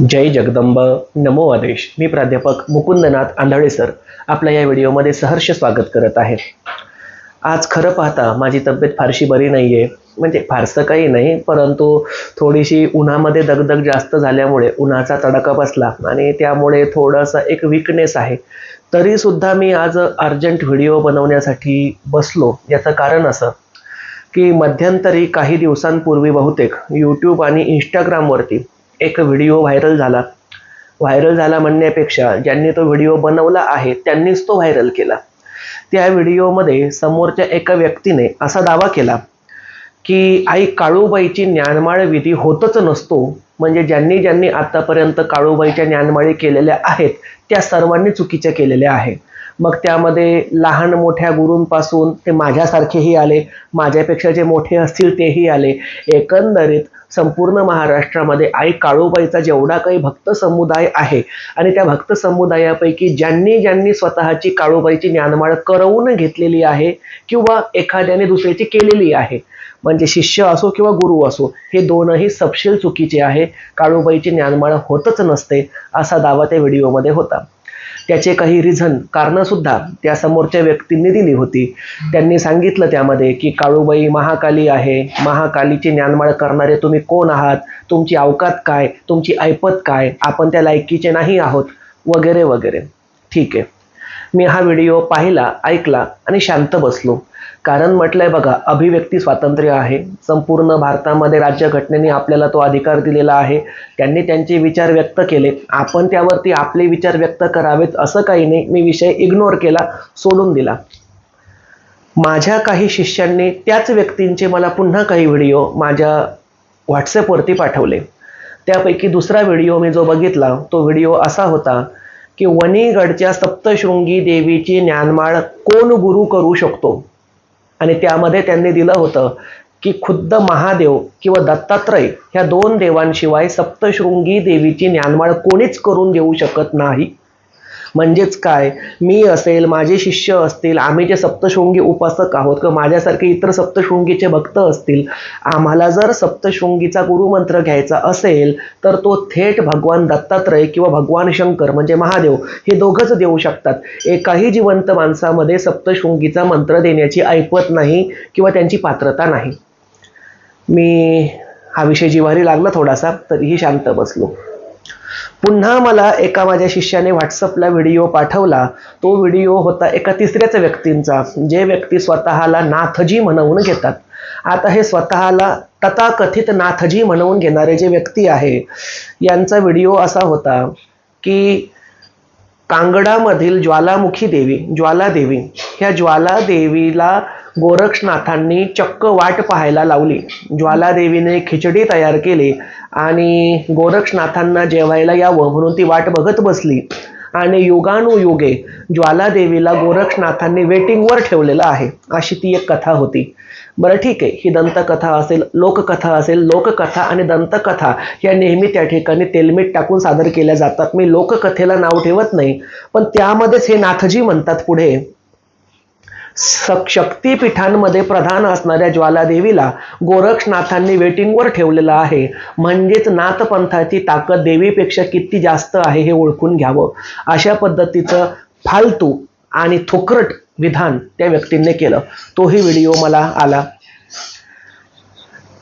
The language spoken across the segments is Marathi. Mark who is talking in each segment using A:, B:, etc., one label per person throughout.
A: जय जगदंब. नमो आदेश. मी प्राध्यापक मुकुंदनाथ आंधळे सर. आपल्या या व्हिडिओमध्ये सहर्ष स्वागत करत आहे. आज खरं पाहता माझी तब्येत फारशी बरी नाही आहे म्हणजे फारसं काही नाही परंतु थोडीशी उन्हामध्ये दगदग जास्त झाल्यामुळे उन्हाचा तडाखा बसला आणि त्यामुळे थोडासा एक विकनेस आहे. तरीसुद्धा मी आज अर्जंट व्हिडिओ बनवण्यासाठी बसलो. याचं कारण असं की मध्यंतरी काही दिवसांपूर्वी बहुतेक यूट्यूब आणि इंस्टाग्रामवरती एक व्हिडिओ व्हायरल झाला. व्हायरल झाला म्हणण्यापेक्षा ज्यांनी तो व्हिडिओ बनवला आहे त्यांनीच तो व्हायरल केला. त्या व्हिडिओमध्ये समोरच्या एका व्यक्तीने असा दावा केला की आई काळूबाईची ज्ञानमाळ विधी होतच नसतो. म्हणजे ज्यांनी ज्यांनी आतापर्यंत काळूबाईच्या ज्ञानमाळी केलेल्या आहेत त्या सर्वांनी चुकीच्या केलेल्या आहेत. मग त्यामध्ये लहान मोठ्या गुरूंपासून ते माझ्यासारखेही आले. माझ्यापेक्षा जे मोठे असतील तेही आले. एकंदरीत संपूर्ण महाराष्ट्रामध्ये आई काळूबाईचा जेवढा काही भक्त समुदाय आहे आणि त्या भक्त समुदायापैकी ज्यांनी ज्यांनी स्वतःची काळूबाईची ज्ञानमाळ करवून घेतलेली आहे किंवा एखाद्याने दुसऱ्याची केलेली आहे म्हणजे शिष्य असो किंवा गुरु असो हे दोनही सपशील चुकीचे आहे. काळूबाईची ज्ञानमाळ होतच नसते असा दावा त्या व्हिडिओमध्ये होता. त्याचे काही रिझन कारणंसुद्धा त्या समोरच्या व्यक्तींनी दिली होती. त्यांनी सांगितलं त्यामध्ये की काळूबाई महाकाली आहे. महाकालीची ज्ञानमाळ करणारे तुम्ही कोण आहात? तुमची अवकात काय? तुमची ऐपत काय? आपण त्या लायकीचे नाही आहोत. वगैरे वगैरे. ठीक आहे. मी हा व्हिडिओ पाहिला ऐकला आणि शांत बसलो. कारण म्हटलंय बघा अभिव्यक्ती स्वातंत्र्य आहे. संपूर्ण भारतामध्ये राज्यघटनेने आपल्याला तो अधिकार दिलेला आहे. त्यांनी त्यांचे विचार व्यक्त केले. आपण त्यावरती आपले विचार व्यक्त करावेत असं काही नाही. मी विषय इग्नोर केला सोडून दिला. माझ्या काही शिष्यांनी त्याच व्यक्तींचे मला पुन्हा काही व्हिडिओ माझ्या व्हॉट्सॲपवरती पाठवले. त्यापैकी दुसरा व्हिडिओ मी जो बघितला तो व्हिडिओ असा होता की वणीगडच्या सप्तशृंगी देवीची ज्ञानमाळ कोण गुरु करू शकतो? आणि त्यामध्ये त्यांनी दिलं होतं की खुद्द महादेव किंवा दत्तात्रय ह्या दोन देवांशिवाय सप्तशृंगी देवीची ज्ञानमाळ कोणीच करून देऊ शकत नाही. म्हणजेच काय? मी असेल माझे शिष्य असतील आम्ही जे सप्तशृंगी उपासक आहोत किंवा माझ्यासारखे इतर सप्तशृंगीचे भक्त असतील आम्हाला जर सप्तशृंगीचा गुरुमंत्र घ्यायचा असेल तर तो थेट भगवान दत्तात्रय किंवा भगवान शंकर म्हणजे महादेव हे दोघंच देऊ शकतात. एकाही जिवंत माणसामध्ये सप्तशृंगीचा मंत्र देण्याची ऐपत नाही किंवा त्यांची पात्रता नाही. मी हा विषय जिवारी लागला थोडासा तरीही शांत बसलो. पुन्हा मला एका माझ्या शिष्याने व्हॉट्सअपला व्हिडिओ पाठवला. तो व्हिडिओ होता एका तिसऱ्याच व्यक्तींचा. जे व्यक्ती स्वतःला नाथजी म्हणवून घेतात. आता हे स्वतःला तथाकथित नाथजी म्हणवून घेणारे जे व्यक्ती आहे यांचा व्हिडिओ असा होता की कांगडामधील ज्वालामुखी देवी ज्वालादेवी. ह्या ज्वालादेवीला गोरक्षनाथांनी चक्क वाट पाहायला लावली. ज्वालादेवीने खिचडी तयार केली आणि गोरक्षनाथांना जेवायला यावं म्हणून ती वाट बघत बसली. आणि युगानुयुगे ज्वालादेवीला गोरक्षनाथांनी वेटिंगवर ठेवलेलं आहे अशी ती एक कथा होती. बरं ठीक आहे ही दंतकथा असेल लोककथा असेल लोककथा आणि दंतकथा या नेहमी त्या ठिकाणी तेलमीठ टाकून सादर केल्या जातात. मी लोककथेला नाव ठेवत नाही पण त्यामध्येच हे नाथजी म्हणतात पुढे. शक्तीपीठांमध्ये प्रधान असणाऱ्या ज्वालादेवीला गोरक्षनाथांनी वेटिंगवर ठेवलेलं आहे. म्हणजेच नाथपंथाची ताकद देवीपेक्षा किती जास्त आहे हे ओळखून घ्यावं. अशा पद्धतीचं फालतू आणि थोकरट विधान त्या व्यक्तींनी केलं. तोही व्हिडिओ मला आला.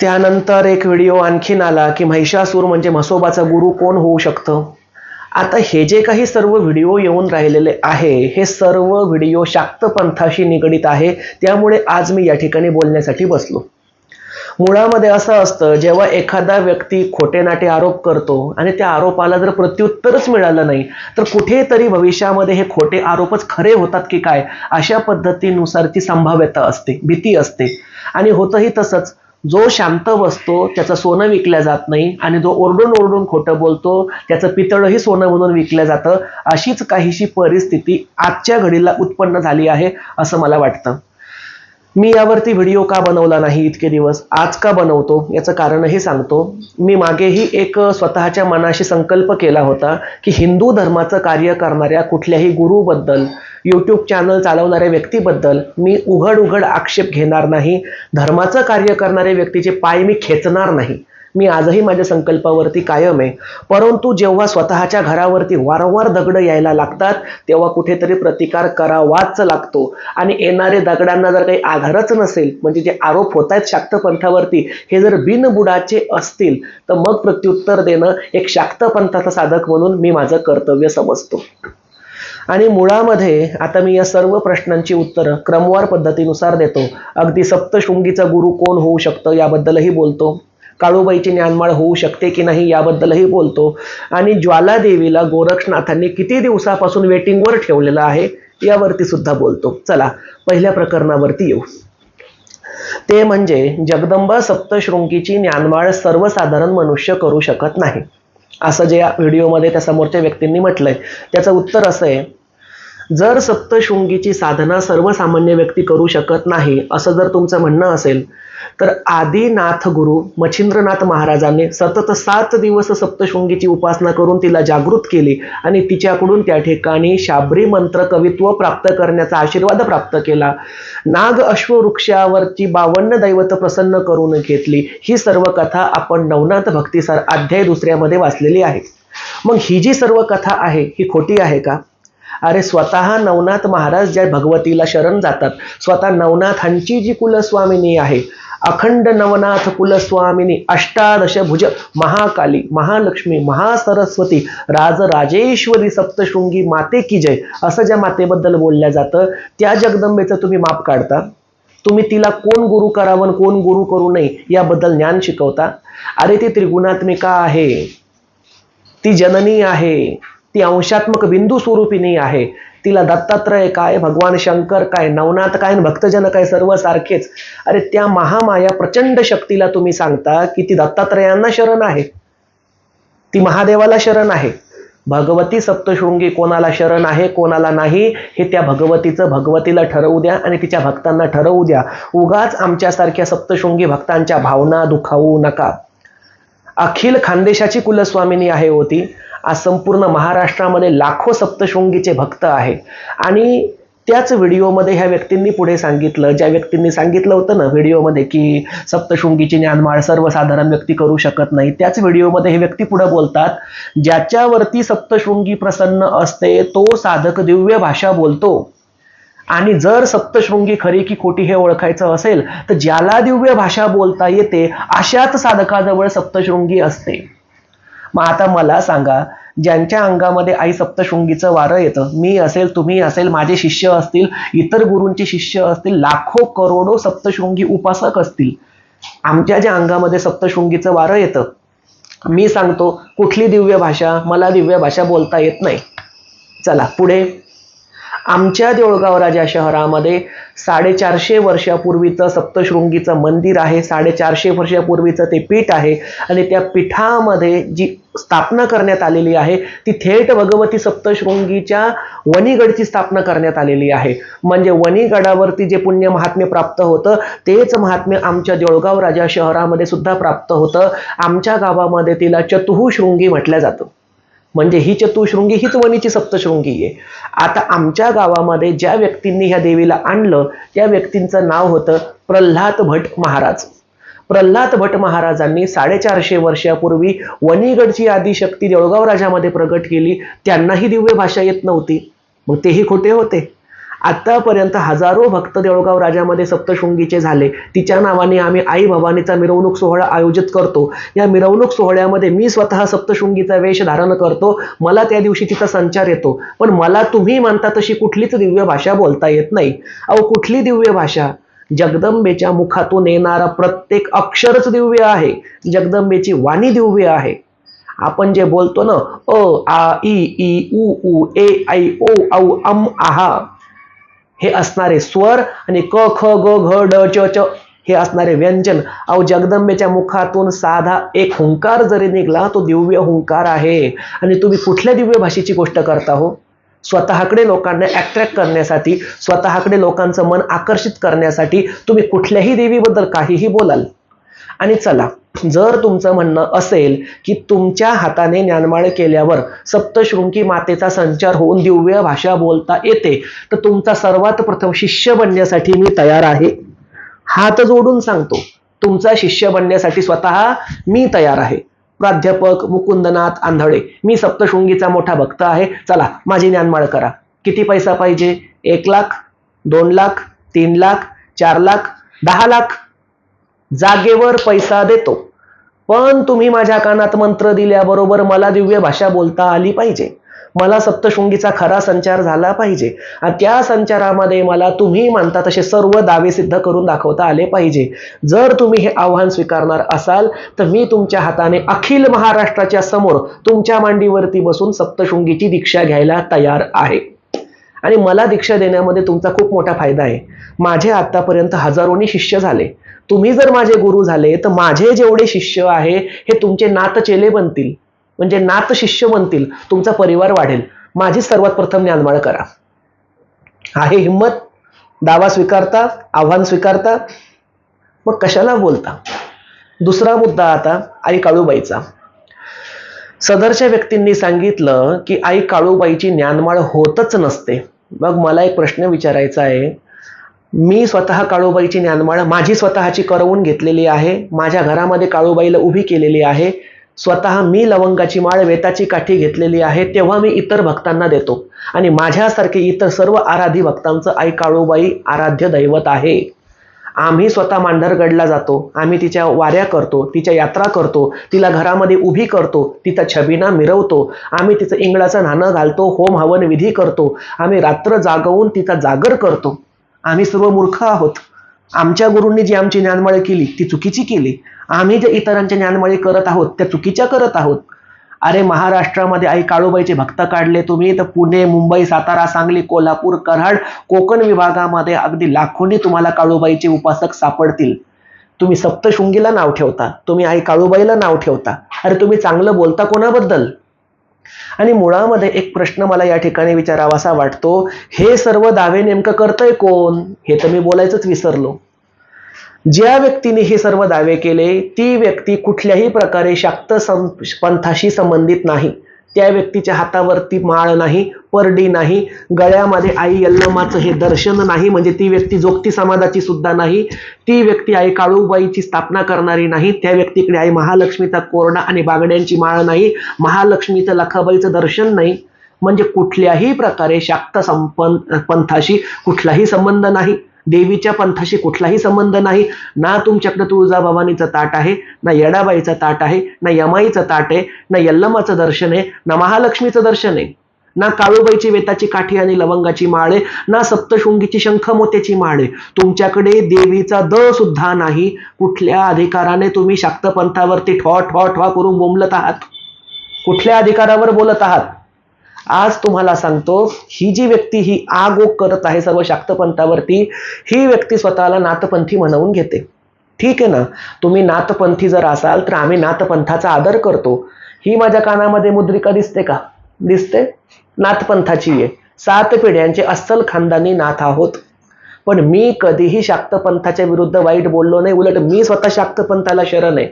A: त्यानंतर एक व्हिडिओ आणखीन आला की महिषासूर म्हणजे म्हसोबाचा गुरु कोण होऊ शकतं? आता हे जे काही सर्व व्हिडिओ येऊन राहिलेले आहे हे सर्व व्हिडिओ शाक्त पंथाशी निगडीत आहे त्यामुळे आज मी या ठिकाणी बोलण्यासाठी बसलो. मुळामध्ये असं असतं जेव्हा एखादा व्यक्ती खोटे नाटे आरोप करतो आणि त्या आरोपाला जर प्रत्युत्तरच मिळालं नाही तर कुठेतरी भविष्यामध्ये हे खोटे आरोपच खरे होतात की काय? अशा पद्धतीनुसार ती संभाव्यता असते भीती असते. आणि होतंही तसंच जो शांत बसतो त्याचं सोनं विकलं जात नाही आणि जो ओरडून ओरडून खोटं बोलतो त्याचं पितळही सोनं म्हणून विकलं जातं अशीच काहीशी परिस्थिती आजच्या घडीला उत्पन्न झाली आहे असं मला वाटतं. मी यावरती व्हिडिओ का बनवला नाही इतके दिवस? आज का बनवतो? याचं कारणही सांगतो. मी मागेही एक स्वतःच्या मनाशी संकल्प केला होता की हिंदू धर्माचं कार्य करणाऱ्या कुठल्याही गुरुबद्दल यूट्यूब चॅनल चालवणाऱ्या व्यक्तीबद्दल मी उघड उघड आक्षेप घेणार नाही. धर्माचं कार्य करणाऱ्या व्यक्तीचे पाय मी खेचणार नाही. मी आजही माझ्या संकल्पावरती कायम आहे. परंतु जेव्हा स्वतःच्या घरावरती वारंवार दगडं यायला लागतात तेव्हा कुठेतरी प्रतिकार करावाच लागतो. आणि येणारे दगडांना जर काही आधारच नसेल म्हणजे जे आरोप होत आहेत शाक्त पंथावरती हे जर बिनबुडाचे असतील तर मग प्रत्युत्तर देणं एक शाक्त पंथाचा साधक म्हणून मी माझं कर्तव्य समजतो. आणि मुळामध्ये आता मी या सर्व प्रश्नांची उत्तरं क्रमवार पद्धतीनुसार देतो. अगदी सप्तशृंगीचा गुरु कोण होऊ शकतं याबद्दलही बोलतो. काळूबाईची ज्ञानमाळ होऊ शकते की नाही याबद्दलही बोलतो. आणि ज्वालादेवीला गोरक्षनाथांनी किती दिवसापासून वेटिंगवर ठेवलेलं आहे यावरती सुद्धा बोलतो. चला पहिल्या प्रकरणावरती येऊ. ते म्हणजे जगदंबा सप्तशृंगीची ज्ञानमाळ सर्वसाधारण मनुष्य करू शकत नाही. असं जे व्हिडिओमध्ये त्या समोरच्या व्यक्तींनी म्हटलंय. त्याचं उत्तर असं आहे जर सप्तशृंगीची साधना सर्वसामान्य व्यक्ती करू शकत नाही असं जर तुमचं म्हणणं असेल तर आदिनाथ गुरु मच्छिंद्रनाथ महाराजांनी सतत सात दिवस सप्तशृंगीची उपासना करून तिला जागृत केली आणि तिच्याकडून त्या ठिकाणी शाबरी मंत्र कवित्व प्राप्त करण्याचा आशीर्वाद प्राप्त केला. नाग अश्ववृक्षावरची बावन्न दैवत प्रसन्न करून घेतली. ही सर्व कथा आपण नवनाथ भक्तिसार अध्याय दुसऱ्यामध्ये वाचलेली आहे. मग ही जी सर्व कथा आहे ही खोटी आहे का? अरे स्वतः नवनाथ महाराज ज्या भगवतीला शरण जातात स्वतः नवनाथांची जी कुलस्वामिनी आहे अखंड नवनाथ कुलस्वामिनी अष्टादश भुज महाकाली महालक्ष्मी महासरस्वती राजराजेश्वरी सप्तशृंगी माते की जय असं ज्या मातेबद्दल बोलल्या जातं त्या जगदंबेचं तुम्ही माप काढता. तुम्ही तिला कोण गुरु करावं कोण गुरु करू नये याबद्दल ज्ञान शिकवता. अरे ती त्रिगुणात्मिका आहे ती जननी आहे ती अंशात्मक बिंदू स्वरूपिणी आहे. तिला दत्तात्रय काय भगवान शंकर काय नवनाथ काय भक्तजन काय सर्व सारखेच. अरे त्या महामाया प्रचंड शक्तीला तुम्ही सांगता की ती दत्तात्रयांना शरण आहे. ती महादेवाला शरण आहे. भगवती सप्तशृंगी कोणाला शरण आहे कोणाला नाही हे त्या भगवतीचं भगवतीला ठरवू द्या आणि तिच्या भक्तांना ठरवू द्या. उगाच आमच्यासारख्या सप्तशृंगी भक्तांच्या भावना दुखावू नका. अखिल खानदेशाची कुलस्वामिनी आहे होती आज संपूर्ण महाराष्ट्रामध्ये लाखो सप्तशृंगीचे भक्त आहे आणि त्याच व्हिडिओमध्ये ह्या व्यक्तींनी पुढे सांगितलं ज्या व्यक्तींनी सांगितलं होतं ना व्हिडिओमध्ये की सप्तशृंगीची ज्ञानमाळ सर्वसाधारण व्यक्ती करू शकत नाही त्याच व्हिडिओमध्ये हे व्यक्ती पुढे बोलतात ज्याच्यावरती सप्तशृंगी प्रसन्न असते तो साधक दिव्य भाषा बोलतो. आणि जर सप्तशृंगी खरी की खोटी हे ओळखायचं असेल तर ज्याला दिव्य भाषा बोलता येते अशाच साधकाजवळ सप्तशृंगी असते. मग आता मला सांगा ज्यांच्या अंगामध्ये आई सप्तशृंगीचं वारं येतं मी असेल तुम्ही असेल माझे शिष्य असतील इतर गुरूंचे शिष्य असतील लाखो करोडो सप्तशृंगी उपासक असतील. आमच्या ज्या अंगामध्ये सप्तशृंगीचं वारं येतं मी सांगतो कुठली दिव्य भाषा मला दिव्य भाषा बोलता येत नाही. चला पुढे. आमच्या देऊळगाव राजा शहरामध्ये साडेचारशे वर्षापूर्वीचं सप्तशृंगीचं मंदिर आहे. साडेचारशे वर्षापूर्वीचं ते पीठ आहे. आणि त्या पीठामध्ये जी स्थापना करण्यात आलेली आहे ती थेट भगवती सप्तशृंगीच्या वणीगडची स्थापना करण्यात आलेली आहे. म्हणजे वणीगडावरती जे पुण्य महात्म्य प्राप्त होतं तेच महात्म्य आमच्या देऊळगाव राजा शहरामध्ये सुद्धा प्राप्त होतं. आमच्या गावामध्ये तिला चतुःशृंगी म्हटलं जातं. म्हणजे ही चतुशृंगी हीच वणीची सप्तशृंगी आहे. आता आमच्या गावामध्ये ज्या व्यक्तींनी ह्या देवीला आणलं त्या व्यक्तींचं नाव होतं प्रल्हाद भट महाराज. प्रल्हाद भट महाराजांनी साडेचारशे वर्षापूर्वी वणीगडची आदिशक्ती देऊळगाव राजामध्ये प्रगट केली. त्यांनाही दिव्य भाषा येत नव्हती. मग तेही खोटे होते. आतापर्यंत हजारो भक्त देऊळगाव राजामध्ये सप्तशृंगीचे झाले. तिच्या नावाने आम्ही आई भवानीचा मिरवणूक सोहळा आयोजित करतो. या मिरवणूक सोहळ्यामध्ये मी स्वतः सप्तशृंगीचा वेश धारण करतो. मला त्या दिवशी तिचा संचार येतो. पण मला तुम्ही म्हणता तशी कुठलीच दिव्य भाषा बोलता येत नाही. अहो कुठली दिव्य भाषा? जगदंबेच्या मुखातून येणारा प्रत्येक अक्षरच दिव्य आहे. जगदंबेची वाणी दिव्य आहे. आपण जे बोलतो ना अ आ ई ई उ उ ए ऐ ओ औ अम आहा. हे असणारे स्वर आणि क ख ग घ ड च च हे असणारे व्यंजन. अहो जगदंबेच्या मुखातून साधा एक हुंकार जरी निघला तो दिव्य हुंकार आहे. आणि तुम्ही कुठल्या दिव्य भाषेची गोष्ट करता हो? स्वतःकडे लोकांना अट्रॅक्ट करण्यासाठी स्वतःकडे लोकांचं मन आकर्षित करण्यासाठी तुम्ही कुठल्याही देवीबद्दल काहीही बोलाल. आणि चला जर तुमचं म्हणणं असेल की तुमच्या हाताने ज्ञानमाळ केल्यावर सप्तशृंगी मातेचा संचार होऊन दिव्य भाषा बोलता येते तर तुमचा सर्वात प्रथम शिष्य बनण्यासाठी मी तयार आहे. हात जोडून सांगतो तुमचा शिष्य बनण्यासाठी स्वतः मी तयार आहे. प्राध्यापक मुकुंदनाथ आंधळे मी सप्तशृंगीचा मोठा भक्त आहे. चला माझी ज्ञानमाळ करा. किती पैसा पाहिजे? एक लाख दोन लाख तीन लाख चार लाख दहा लाख? जागेवर पैसा देतो. पण तुम्ही माझ्या कानात मंत्र दिल्याबरोबर मला दिव्य भाषा बोलता आली पाहिजे. मला सप्तशृंगीचा खरा संचार झाला पाहिजे. आणि त्या संचारामध्ये मला तुम्ही मानता तसे सर्व दावे सिद्ध करून दाखवता आले पाहिजे. जर तुम्ही हे आव्हान स्वीकारणार असाल तर मी तुमच्या हाताने अखिल महाराष्ट्राच्या समोर तुमच्या मांडीवरती बसून सप्तशृंगीची दीक्षा घ्यायला तयार आहे. आणि मला दीक्षा देण्यामध्ये तुमचा खूप मोठा फायदा आहे. माझे आतापर्यंत हजारोनी शिष्य झाले. तुम्ही जर माझे गुरु झाले तर माझे जेवढे शिष्य आहे हे तुमचे नातचेले बनतील. म्हणजे नात शिष्य बनतील तुमचा परिवार वाढेल. माझी सर्वात प्रथम ज्ञानमाळ करा. आहे हिंमत दावा स्वीकारता आव्हान स्वीकारता. मग कशाला बोलता? दुसरा मुद्दा आता आई काळूबाईचा. सदरच्या व्यक्तींनी सांगितलं की आई काळूबाईची ज्ञानमाळ होतच नसते. मग मला एक प्रश्न विचारायचा आहे. मी स्वतः काळूबाईची ज्ञानमाळ माझी स्वतःची करवून घेतलेली आहे माझ्या घरामध्ये काळूबाईला उभी केलेली आहे स्वतः मी लवंगाची माळ वेताची काठी घेतलेली आहे तेव्हा मी इतर भक्तांना देतो. आणि माझ्यासारखे इतर सर्व आराधी भक्तांचं आई काळूबाई आराध्य दैवत आहे. आम्ही स्वतः मांढरगडला जातो आम्ही तिच्या वाऱ्या करतो तिच्या यात्रा करतो तिला घरामध्ये उभी करतो तिचा छबिना मिरवतो आम्ही तिचं इंगळाचं नाणं घालतो होम हवन विधी करतो आम्ही रात्र जागवून तिचा जागर करतो. आम्ही सर्व मूर्ख आहोत. आमच्या गुरूंनी जी आमची ज्ञानमळे केली ती चुकीची केली. आम्ही जे इतरांच्या ज्ञानमळे करत आहोत त्या चुकीच्या करत आहोत. अरे महाराष्ट्रामध्ये आई काळूबाईचे भक्त काढले तुम्ही तर पुणे मुंबई सातारा सांगली कोल्हापूर कराड कोकण विभागामध्ये अगदी लाखोनी तुम्हाला काळूबाईचे उपासक सापडतील. तुम्ही सप्तशृंगीला नाव ठेवता तुम्ही आई काळूबाईला नाव ठेवता. अरे तुम्ही चांगलं बोलता कोणाबद्दल? आणि मुळामध्ये एक प्रश्न मला या ठिकाणी विचारावासा वाटतो हे सर्व दावे नेमकं करतंय कोण? हे तर मी बोलायचंच विसरलो. ज्या व्यक्तीने हे सर्व दावे केले ती व्यक्ती कुठल्याही प्रकारे शाक्त सं पंथाशी संबंधित नाही. त्या व्यक्तीच्या हातावरती माळ नाही परडी नाही गळ्यामध्ये आई यल्लमाचं हे दर्शन नाही म्हणजे ती व्यक्ती जोगती समाजाची सुद्धा नाही ती व्यक्ती आई काळूबाईची स्थापना करणारी नाही त्या व्यक्तीकडे आई महालक्ष्मीचा कोरडा आणि बागड्यांची माळ नाही महालक्ष्मीचं लखाबाईचं दर्शन नाही. म्हणजे कुठल्याही प्रकारे शाक्त संपन पंथाशी कुठलाही संबंध नाही. देवीच्या पंथाशी कुठलाही संबंध नाही. ना तुमच्याकडे तुळजाभवानीचं ताट आहे ना येडाबाईचं ताट आहे ना यमाईचं ताट आहे ना यल्लमाचं दर्शन आहे ना महालक्ष्मीचं दर्शन आहे. ना काळूबाईची वेताची काठी आणि लवंगाची माळ आहे ना सप्तशृंगीची शंख मोत्याची माळ आहे. तुमच्याकडे देवीचा द सुद्धा नाही. कुठल्या अधिकाराने तुम्ही शाक्त पंथावरती ठॉ ठॉ ठॉ करून बोंबलत आहात? कुठल्या अधिकारावर बोलत आहात? आज तुम्हाला सांगतो ही जी व्यक्ती ही आग आगोग करत आहे सर्व शाक्तपंथावरती ही व्यक्ती स्वतःला नाथपंथी म्हणवून घेते. ठीक आहे ना? तुम्ही नाथपंथी जर असाल तर आम्ही नाथपंथाचा आदर करतो. ही माझ्या कानामध्ये मुद्रिका दिसते का? दिसते. नाथपंथाची आहे. सात पिढ्यांचे अस्सल खानदानी नाथ आहोत. पण मी कधीही शाक्तपंथाच्या विरुद्ध वाईट बोललो नाही उलट मी स्वतः शाक्तपंथाला शरण आहे.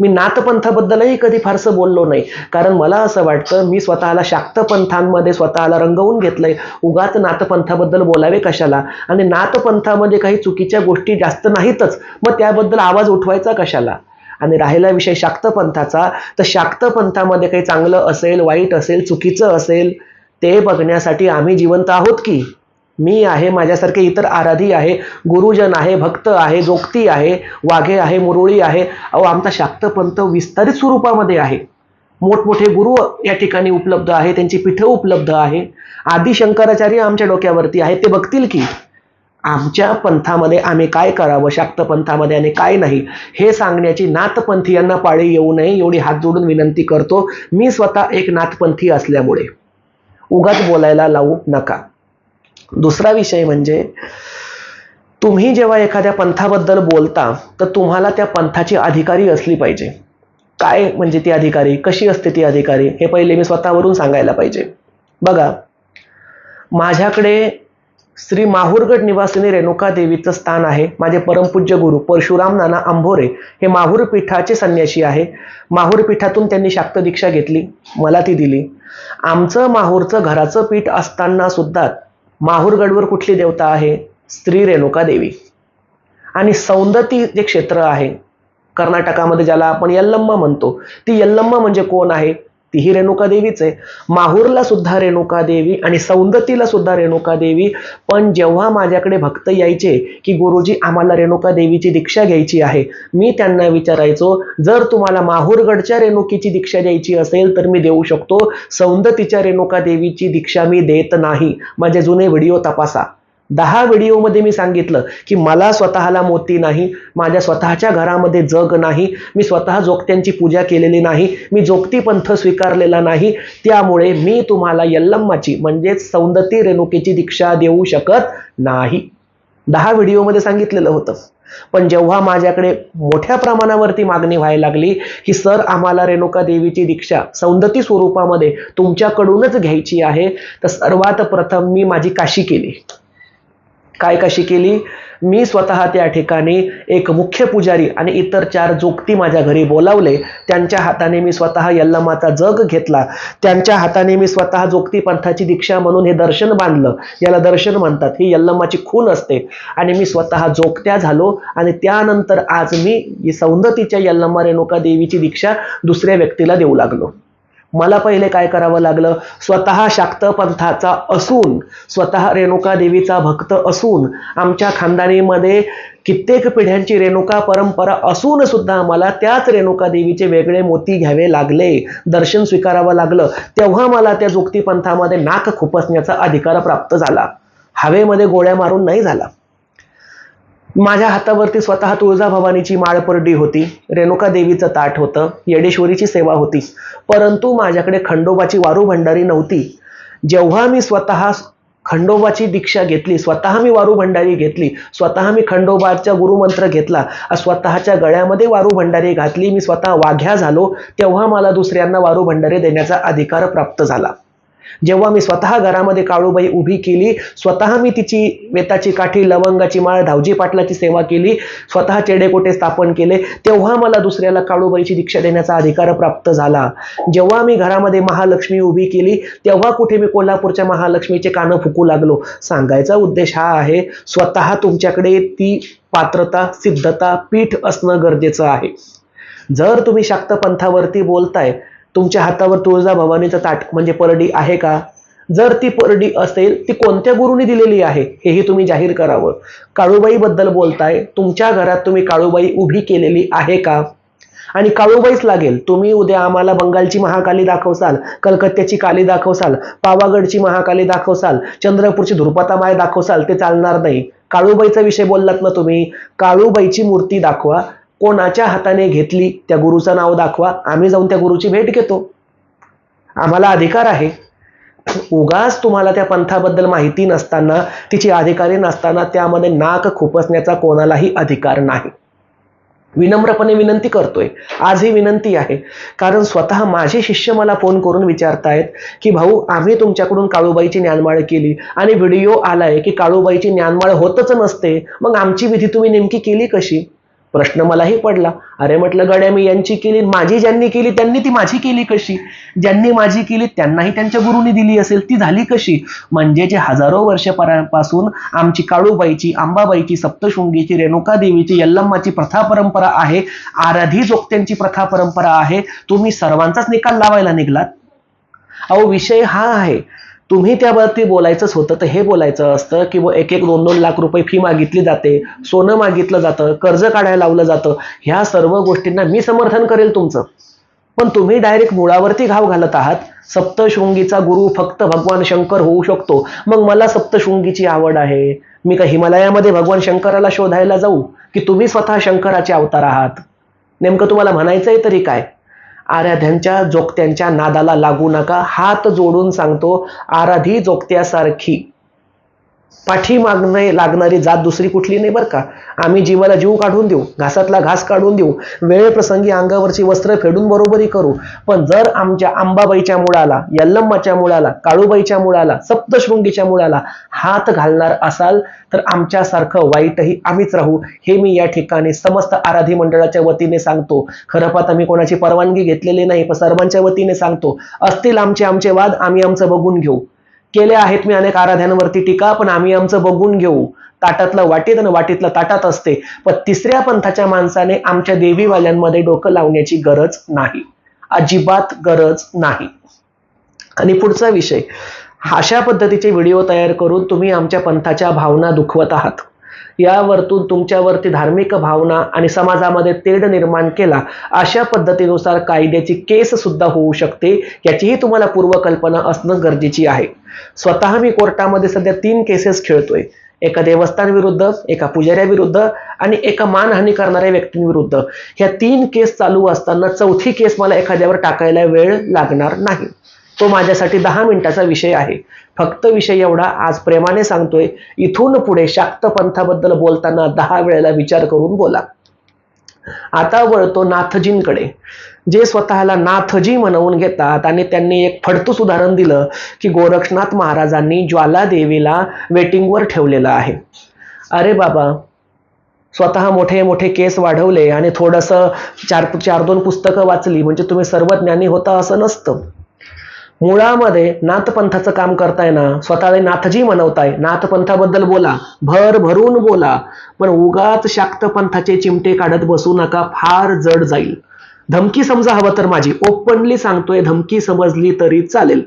A: मी नाथपंथाबद्दलही कधी फारसं बोललो नाही. कारण मला असं वाटतं मी स्वतःला शाक्त पंथांमध्ये स्वतःला रंगवून घेतलंय. उगाच नाथपंथाबद्दल बोलावे कशाला? आणि नाथपंथामध्ये काही चुकीच्या गोष्टी जास्त नाहीतच. मग त्याबद्दल आवाज उठवायचा कशाला? आणि राहिला विषय शाक्त पंथाचा तर शाक्त पंथामध्ये काही चांगलं असेल वाईट असेल चुकीचं असेल ते बघण्यासाठी आम्ही जिवंत आहोत की? मी आहे माझ्यासारखे इतर आराधी आहे गुरुजन आहे भक्त आहे जोगती आहे वाघे आहे मुरुळी आहे. अहो आमचा शाक्तपंथ विस्तारित स्वरूपामध्ये आहे. मोठमोठे गुरु या ठिकाणी उपलब्ध आहे त्यांची पीठं उपलब्ध आहे. आदि शंकराचार्य आमच्या डोक्यावरती आहे ते बघतील की आमच्या पंथामध्ये आम्ही काय करावं शाक्त पंथामध्ये आणि काय नाही. हे सांगण्याची नाथपंथी यांना पाळी येऊ नये एवढी हात जोडून विनंती करतो. मी स्वतः एक नाथपंथी असल्यामुळे. उगाच बोलायला लावू नका. दुसरा विषय म्हणजे तुम्ही जेव्हा एखाद्या पंथाबद्दल बोलता तर तुम्हाला त्या पंथाची अधिकारी असली पाहिजे. काय म्हणजे ती अधिकारी? कशी असते ती अधिकारी? हे पहिले मी स्वतःवरून सांगायला पाहिजे. बघा माझ्याकडे श्री माहूरगड निवासिनी रेणुका देवीचं स्थान आहे. माझे परमपूज्य गुरु परशुराम नाना आंभोरे हे माहूर पीठाचे संन्यासी आहे. माहूर पीठातून त्यांनी शाक्त दीक्षा घेतली मला ती दिली. आमचं माहूरचं घराचं पीठ असताना सुद्धा माहूरगडवर कुठली देवता आहे? स्त्री रेणुका देवी. आणि सौंदती जे क्षेत्र आहे कर्नाटकामध्ये ज्याला आपण यल्लम्मा म्हणतो ती यल्लम्मा म्हणजे कोण आहे? तीही रेणुका देवीच आहे. माहूरला सुद्धा रेणुका देवी आणि सौंदतीला सुद्धा रेणुका देवी पण जेव्हा माझ्याकडे भक्त यायचे की गुरुजी आम्हाला रेणुका देवीची दीक्षा घ्यायची आहे मी त्यांना विचारायचो जर तुम्हाला माहूरगडच्या रेणुकीची दीक्षा द्यायची असेल तर मी देऊ शकतो. सौंदतीच्या रेणुका देवीची दीक्षा मी देत नाही. माझे जुने व्हिडिओ तपासा. दहा व्हिडिओमध्ये मी सांगितलं की मला स्वतःला मोती नाही माझ्या स्वतःच्या घरामध्ये जग नाही मी स्वतः जोगत्यांची पूजा केलेली नाही मी जोगती पंथ स्वीकारलेला नाही. त्यामुळे मी तुम्हाला यल्लम्माची म्हणजेच सौंदती रेणुकेची दीक्षा देऊ शकत नाही. दहा व्हिडिओमध्ये सांगितलेलं होतं. पण जेव्हा माझ्याकडे मोठ्या प्रमाणावरती मागणी व्हायला लागली की सर आम्हाला रेणुका देवीची दीक्षा सौंदती स्वरूपामध्ये तुमच्याकडूनच घ्यायची आहे तर सर्वात प्रथम मी माझी काशी केली. काय कशी केली? मी स्वतः त्या ठिकाणी एक मुख्य पुजारी आणि इतर चार जोगती माझ्या घरी बोलावले. त्यांच्या हाताने मी स्वतः यल्लमाचा जग घेतला. त्यांच्या हाताने मी स्वतः जोगती पंथाची दीक्षा म्हणून हे दर्शन बांधलं. याला दर्शन म्हणतात. ही यल्लमाची खून असते. आणि मी स्वतः जोगत्या झालो आणि त्यानंतर आज मी सौंदतीच्या यल्लमा रेणुका देवीची दीक्षा दुसऱ्या व्यक्तीला देऊ लागलो. मला पहिले काय करावं लागलं? स्वतः शाक्त पंथाचा असून स्वतः रेणुका देवीचा भक्त असून आमच्या खानदानीमध्ये कित्येक पिढ्यांची रेणुका परंपरा असून सुद्धा मला त्याच रेणुका देवीचे वेगळे मोती घ्यावे लागले दर्शन स्वीकारावं लागलं. तेव्हा मला त्या जोगती पंथामध्ये नाक खुपसण्याचा अधिकार प्राप्त झाला. हवेमध्ये गोळ्या मारून नाही झाला. माझ्या हातावरती स्वतः तुळजाभवानीची माळ परडी होती. रेणुका देवीचं ताट होतं. येडेश्वरीची सेवा होती. परंतु माझ्याकडे खंडोबाची वारू भंडारी नव्हती. जेव्हा मी स्वतः खंडोबाची दीक्षा घेतली स्वतः मी वारू भंडारी घेतली स्वतः मी खंडोबाचा गुरुमंत्र घेतला स्वतःच्या गळ्यामध्ये वारू भंडारी घातली मी स्वतः वाघ्या झालो तेव्हा मला दुसऱ्यांना वारू भंडारी देण्याचा अधिकार प्राप्त झाला. जेव्हा मी स्वतः घरामध्ये काळूबाई उभी केली स्वतः मी तिची वेताची काठी लवंगाची माळ धावजी पाटलाची सेवा केली स्वतः चेडेकोटे स्थापन केले तेव्हा मला दुसऱ्याला काळूबाईची दीक्षा देण्याचा अधिकार प्राप्त झाला. जेव्हा मी घरामध्ये महालक्ष्मी उभी केली तेव्हा कुठे मी कोल्हापूरच्या महालक्ष्मीचे कानं फुकू लागलो. सांगायचा उद्देश हा आहे स्वतः तुमच्याकडे ती पात्रता सिद्धता पीठ असणं गरजेचं आहे. जर तुम्ही शाक्त पंथावरती बोलताय तुमच्या हातावर तुळजा भवानीचं ताट म्हणजे परडी आहे का? जर ती परडी असेल ती कोणत्या गुरुनी दिलेली आहे? हेही तुम्ही जाहीर करावं. काळूबाईबद्दल बोलताय तुमच्या घरात तुम्ही काळूबाई उभी केलेली आहे का? आणि काळूबाईच लागेल तुम्ही उद्या आम्हाला बंगालची महाकाली दाखवसाल कलकत्त्याची काली दाखवसाल पावागडची महाकाली दाखवसाल चंद्रपूरची धुरपता माय दाखवसाल ते चालणार नाही. काळूबाईचा विषय बोललात ना तुम्ही? काळूबाईची मूर्ती दाखवा कोणाच्या हाताने घेतली त्या गुरुचं नाव दाखवा. आम्ही जाऊन त्या गुरुची भेट घेतो. आम्हाला अधिकार आहे. उगाच तुम्हाला त्या पंथाबद्दल माहिती नसताना तिची अधिकारी नसताना त्यामध्ये नाक खुपसण्याचा कोणालाही अधिकार नाही. विनम्रपणे विनंती करतोय. आज ही विनंती आहे. कारण स्वतः माझे शिष्य मला फोन करून विचारतायत की भाऊ आम्ही तुमच्याकडून काळूबाईची ज्ञानमाळ केली आणि व्हिडिओ आलाय की काळूबाईची ज्ञानमाळ होतच नसते. मग आमची विधी तुम्ही नेमकी केली कशी? प्रश्न मलाही पडला. अरे म्हटलं गड्या मी यांची केली माझी ज्यांनी केली त्यांनी ती माझी केली कशी? ज्यांनी माझी केली त्यांनाही त्यांच्या गुरुनी दिली असेल ती झाली कशी? म्हणजे जे हजारो वर्षापासून आमची काळूबाईची आंबाबाईची सप्तशृंगीची रेणुका देवीची यल्लम्माची प्रथा परंपरा आहे. आराधी जोगत्यांची प्रथा परंपरा आहे. तुम्ही सर्वांचाच निकाल लावायला निघलात? अहो विषय हा आहे. तुम्ही त्यावरती बोलायचंच होतं तर हे बोलायचं असतं की व एक एक दोन दोन लाख रुपये फी मागितली जाते सोनं मागितलं जातं कर्ज काढायला लावलं जातं ह्या सर्व गोष्टींना मी समर्थन करेल तुमचं. पण तुम्ही डायरेक्ट मुळावरती घाव घालत आहात. सप्तशृंगीचा गुरु फक्त भगवान शंकर होऊ शकतो. मग मला सप्तशृंगीची आवड आहे. मी का हिमालयामध्ये भगवान शंकराला शोधायला जाऊ? की तुम्ही स्वतः शंकराचे अवतार आहात? नेमकं तुम्हाला म्हणायचंय तरी काय? आराध्यांच्या जोगत्यांच्या नादाला लागू नका. हात जोडून सांगतो आराधी जोगत्यासारखी. पाठीमागणे लागणारी जात दुसरी कुठली नाही बरं का? आम्ही जीवाला जीव काढून देऊ घासातला घास काढून देऊ वेळेप्रसंगी अंगावरची वस्त्र फेडून बरोबरी करू. पण जर आमच्या आंबाबाईच्या मुळाला यल्लम्माच्या मुळाला काळूबाईच्या मुळाला सप्तशृंगीच्या मुळाला हात घालणार असाल तर आमच्यासारखं वाईटही आम्हीच राहू हे मी या ठिकाणी समस्त आराधी मंडळाच्या वतीने सांगतो. खरं पाहता मी कोणाची परवानगी घेतलेली नाही पण सर्वांच्या वतीने सांगतो. असतील आमचे आमचे वाद आम्ही आमचं बघून घेऊ. केले आहेत. मी अनेक आराध्यांवरती टीका पण आम्ही आमचं बघून घेऊ. ताटातलं वाटीत आणि वाटीतलं ताटात असते. पण तिसऱ्या पंथाच्या माणसाने आमच्या देवीवाल्यांमध्ये डोकं लावण्याची गरज नाही. अजिबात गरज नाही. आणि पुढचा विषय. अशा पद्धतीचे व्हिडिओ तयार करून तुम्ही आमच्या पंथाच्या भावना दुखवत आहात. यावरतून तुमच्यावरती धार्मिक भावना आणि समाजामध्ये तेढ निर्माण केला. अशा पद्धतीनुसार कायद्याची केस सुद्धा होऊ शकते याचीही तुम्हाला पूर्वकल्पना असणं गरजेची आहे. स्वतः मी कोर्टामध्ये सध्या तीन केसेस खेळतोय. एका देवस्थान विरुद्ध एका पुजाऱ्याविरुद्ध आणि एका मानहानी करणाऱ्या व्यक्तींविरुद्ध. ह्या तीन केस चालू असताना चौथी केस मला एखाद्यावर टाकायला वेळ लागणार नाही. तो माझ्यासाठी दहा मिनिटाचा विषय आहे. फक्त विषय एवढा आज प्रेमाने सांगतोय इथून पुढे शाक्त पंथाबद्दल बोलताना दहा वेळेला विचार करून बोला. आता वळतो नाथजींकडे. जे स्वतःला नाथजी म्हणवून घेतात आणि त्यांनी एक फडतूस उदाहरण दिलं की गोरक्षनाथ महाराजांनी ज्वाला देवीला वेटिंगवर ठेवलेलं आहे. अरे बाबा स्वतः मोठे मोठे केस वाढवले आणि थोडंसं चार चार दोन पुस्तकं वाचली म्हणजे तुम्ही सर्वज्ञानी होता असं नसतं. मुळामध्ये नाथपंथाचं काम करताय ना स्वतःला नाथजी म्हणवताय नाथपंथाबद्दल बोला भर भरून बोला पण उगाच शाक्त पंथाचे चिमटे काढत बसू नका फार जड जाईल. धमकी समजा हवं तर माझी. ओपनली सांगतोय धमकी समजली तरी चालेल.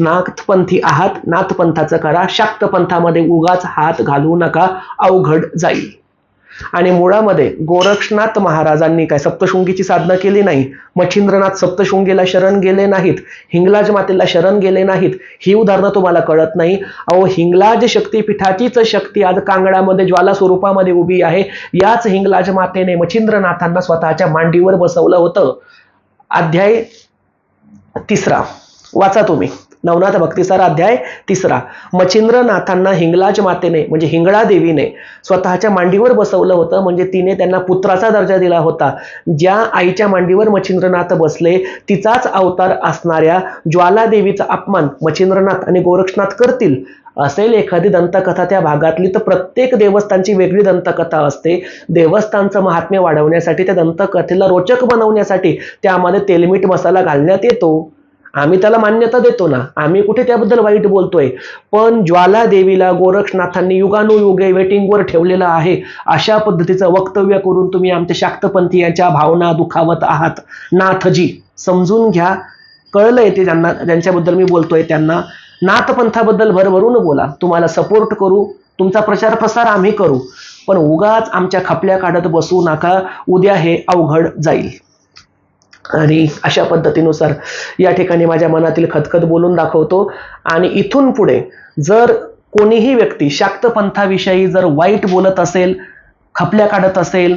A: नाथपंथी आहात नाथपंथाचं करा शाक्त पंथामध्ये उगाच हात घालू नका अवघड जाईल. आणि मुळामध्ये गोरक्षनाथ महाराजांनी काय सप्तशृंगीची साधना केली नाही? मच्छिंद्रनाथ सप्तशृंगीला शरण गेले नाहीत. हिंगलाज मातेला शरण गेले नाहीत. ही उदाहरणं तुम्हाला कळत नाही. अहो हिंगलाज शक्तीपीठाचीच शक्ती आज कांगडामध्ये ज्वाला स्वरूपामध्ये उभी आहे. याच हिंगलाज मातेने मच्छिंद्रनाथांना स्वतःच्या मांडीवर बसवलं होतं. अध्याय तिसरा. वाचा तुम्ही. नवनाथ भक्तिसार अध्याय तिसरा. मच्छिंद्रनाथांना हिंगलाज मातेने म्हणजे हिंगळा देवीने स्वतःच्या मांडीवर बसवलं होतं. म्हणजे तिने त्यांना पुत्राचा दर्जा दिला होता. ज्या आईच्या मांडीवर मच्छिंद्रनाथ बसले तिचाच अवतार असणाऱ्या ज्वाला देवीचा अपमान मच्छिंद्रनाथ आणि गोरक्षनाथ करतील असेल एखादी दंतकथा त्या भागातली. तर प्रत्येक देवस्थानची वेगळी दंतकथा असते. देवस्थानचं महात्म्य वाढवण्यासाठी त्या दंतकथेला रोचक बनवण्यासाठी त्यामध्ये तेलमीठ मसाला घालण्यात येतो. आम्ही त्याला मान्यता देतो ना. आम्ही कुठे त्याबद्दल वाईट बोलतोय? पण ज्वाला देवीला गोरक्षनाथांनी युगानुयुगे वेटिंगवर ठेवलेलं आहे. अशा पद्धतीचं वक्तव्य करून तुम्ही आमच्या शाक्तपंथीयांच्या भावना दुखावत आहात. नाथजी समजून घ्या. कळलंय ते ज्यांना ज्यांच्याबद्दल मी बोलतोय त्यांना. नाथपंथाबद्दल भरभरून बोला. तुम्हाला सपोर्ट करू. तुमचा प्रचार प्रसार आम्ही करू. पण उगाच आमच्या खपल्या काढत बसू नका. उद्या हे अवघड जाईल. आणि अशा पद्धतीनुसार या ठिकाणी माझ्या मनातील खतखत बोलून दाखवतो. आणि इथून पुढे जर कोणीही व्यक्ती शाक्त पंथाविषयी जर वाईट बोलत असेल खपल्या काढत असेल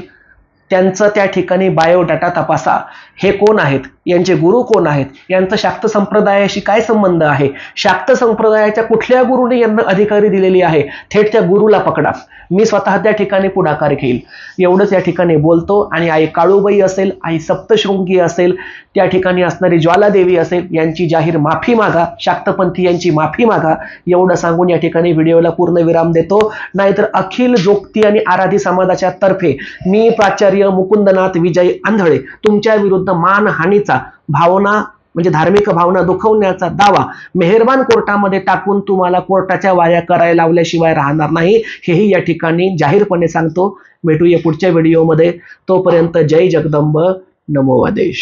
A: त्यांचं त्या ठिकाणी बायोडाटा तपासा. हे कोण आहेत? यांचे गुरु कोण आहेत? यांचा शाक्त संप्रदायाशी काय संबंध आहे? शाक्त संप्रदायाच्या कुठल्या गुरुने यांना अधिकारी दिलेली आहे? थेट त्या गुरुला पकडा. मी स्वतः त्या ठिकाणी पुढाकार घेईल. एवढंच या ठिकाणी बोलतो आणि आई काळूबाई असेल आई सप्तशृंगी असेल त्या ठिकाणी असणारी ज्वालादेवी असेल यांची जाहीर माफी मागा. शाक्तपंथी यांची माफी मागा. एवढं सांगून या ठिकाणी व्हिडिओला पूर्ण विराम देतो. नाहीतर अखिल जोगती आणि आराधी समाजाच्या तर्फे मी प्राचार्य मुकुंदनाथ विजय आंधळे तुमच्या विरुद्ध मानहानीचा भावना म्हणजे धार्मिक भावना दुखवण्याचा दावा. मेहरबान कोर्टामध्ये टाकून तुम्हाला कोर्टाच्या वाया करायला लावल्याशिवाय राहणार नाही. हेही या ठिकाणी जाहीरपणे सांगतो. भेटूया पुढच्या व्हिडिओमध्ये. तोपर्यंत जय जगदंब. नमो आदेश.